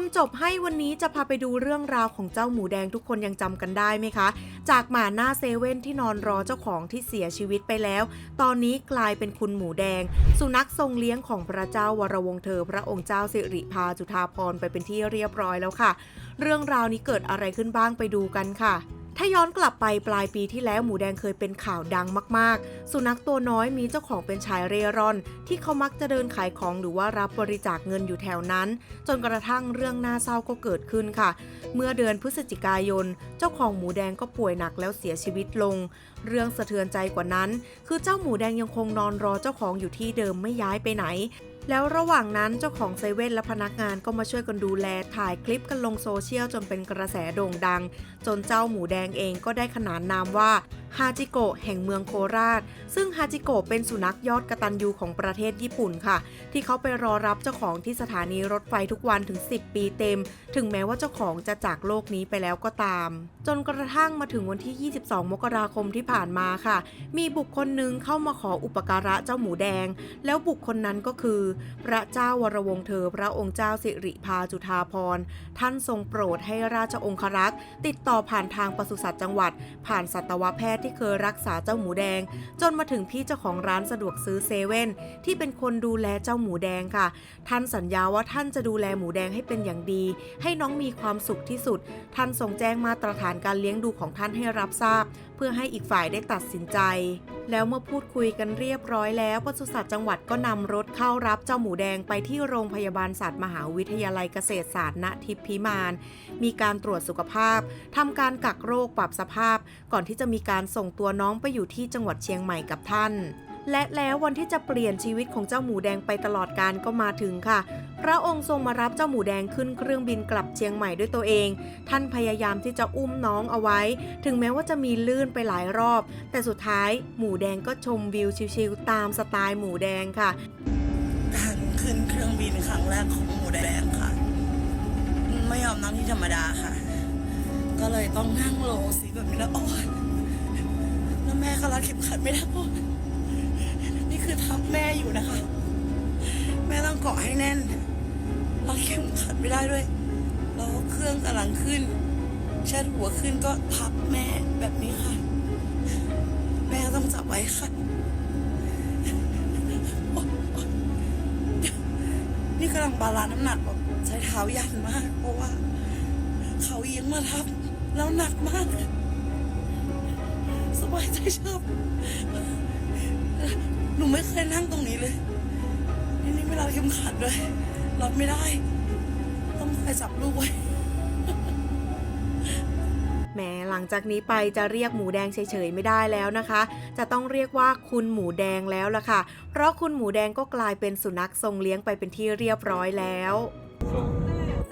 มจบให้วันนี้จะพาไปดูเรื่องราวของเจ้าหมูแดงทุกคนยังจำกันได้ไหมคะ จากหมาหน้าเซเว่นที่นอนรอเจ้าของที่เสียชีวิตไปแล้ว ตอนนี้กลายเป็นคุณหมูแดง สุนัขทรงเลี้ยงของพระเจ้าวรวงเธอ พระองค์เจ้าสิริพาจุฑาพรไปเป็นที่เรียบร้อยแล้วค่ะ เรื่องราวนี้เกิดอะไรขึ้นบ้างไปดูกันค่ะ ถ้าย้อนกลับไปปลายปีที่แล้วหมูแดงเคยเป็นข่าวดังมากๆ สุนัขตัวน้อยมีเจ้าของเป็นชายเร่ร่อน ที่เขามักจะเดินขายของหรือว่ารับบริจาคเงินอยู่แถวนั้น จนกระทั่งเรื่องน่าเศร้าก็เกิดขึ้นค่ะ เมื่อเดือนพฤศจิกายน เจ้าของหมูแดงก็ป่วยหนักแล้วเสียชีวิตลง เรื่องสะเทือนใจกว่านั้น คือเจ้าหมูแดงยังคงนอนรอเจ้าของอยู่ที่เดิมไม่ย้ายไปไหน แล้วระหว่างนั้นเจ้าของเซเว่นและพนักงานก็มาช่วยกันดูแลถ่ายคลิปกันลงโซเชียลจนเป็นกระแสโด่งดัง จนเจ้าหมูแดงเองก็ได้ขนานนามว่าฮาจิโกะแห่งเมืองโคราช ซึ่งฮาจิโกะเป็นสุนัขยอดกระตันยูของประเทศญี่ปุ่นค่ะ ที่เขาไปรอรับเจ้าของที่สถานีรถไฟทุกวันถึง 10 ปีเต็ม ถึงแม้ว่าเจ้าของจะจากโลกนี้ไปแล้วก็ตาม จนกระทั่งมาถึงวันที่ 22 มกราคมที่ผ่านมาค่ะ มีบุคคลหนึ่งเข้ามาขออุปการะเจ้าหมูแดง แล้วบุคคลนั้นก็คือพระเจ้าวรวงเธอพระองค์เจ้าสิริพาจุฑาพรท่านทรงโปรดให้ราชองครักษ์ ติดต่อผ่านทางปศุสัตว์จังหวัด ผ่านสัตวแพทย์ที่เคยรักษาเจ้าหมูแดง จนมาถึงพี่เจ้าของร้านสะดวกซื้อเซเว่นที่เป็นคนดูแลเจ้าหมูแดงค่ะ ท่านสัญญาว่าท่านจะดูแลหมูแดงให้เป็นอย่างดี ให้น้องมีความสุขที่สุด ท่านทรงแจ้งมาตรฐานการเลี้ยงดูของท่านให้รับทราบ เพื่อให้อีกฝ่ายได้ตัดสินใจ แล้วเมื่อพูดคุยกันเรียบร้อยแล้วปศุสัตว์จังหวัดก็นำรถเข้ารับเจ้าหมูแดงไปที่โรงพยาบาลสัตว์มหาวิทยาลัยเกษตรศาสตร์ณทิพย์พิมาน มีการตรวจสุขภาพทำการกักโรคปรับสภาพ ก่อนที่จะมีการส่งตัวน้องไปอยู่ที่จังหวัดเชียงใหม่กับท่าน และแล้ววันที่จะเปลี่ยนชีวิตของเจ้าหมูแดงไปตลอดการก็มาถึงค่ะ พระองค์ทรงมารับเจ้าหมูแดงขึ้นเครื่องบินกลับเชียงใหม่ด้วยตัวเอง ท่านพยายามที่จะอุ้มน้องเอาไว้ ถึงแม้ว่าจะมีลื่นไปหลายรอบ แต่สุดท้ายหมูแดงก็ชมวิวชิลๆตามสไตล์หมูแดงค่ะการขึ้นเครื่องบินครั้งแรกของหมูแดงค่ะ ไม่ยอมนั่งที่ธรรมดาค่ะ ก็เลยต้องนั่งโลสีแบบนี้แล้วโอ้แล้วแม่ก็รัดเข็มขัดไม่ได้ คือทับแม่อยู่นะคะ แม่ต้องเกาะให้แน่นเรัดเข็มขัดไม่ได้ด้วยแล้วเครื่องกำลังขึ้นเชิดหัวขึ้นก็ทับแม่แบบนี้ค่ะ แม่ต้องจับไว้ค่ะ นี่กำลังบาลานน้ำหนักแบบใช้เท้ายันมาก เพราะว่า เขาเอียงมาทับ แล้วหนักมาก สบายใจชอบ หนูไม่เคยนั่งตรงนี้เลย นี่นี่ไม่รับเข็มขัดด้วยรับไม่ได้ ต้องคอยจับลูกไว้แหมหลังจากนี้ไปจะเรียกหมูแดงเฉยๆไม่ได้แล้วนะคะ จะต้องเรียกว่าคุณหมูแดงแล้วล่ะค่ะ เพราะคุณหมูแดงก็กลายเป็นสุนัขทรงเลี้ยงไปเป็นที่เรียบร้อยแล้ว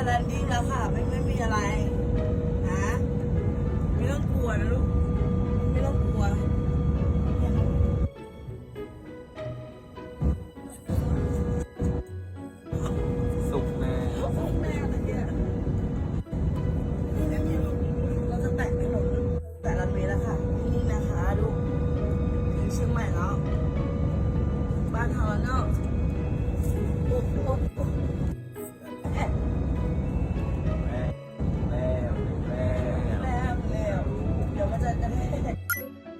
แลนดิ้งแล้วค่ะ ไม่ไม่มีอะไรนะไม่ต้องกลัวนะลูก ไม่ต้องกลัวสุกแน่แม่ตะเกียบนี่นะพี่ลูกเราจะแตะถนนแต่ละเมตรแล้วค่ะนี่นะคะลูกถึงเชียงใหม่แล้ว บ้านเฮาแล้วเนาะ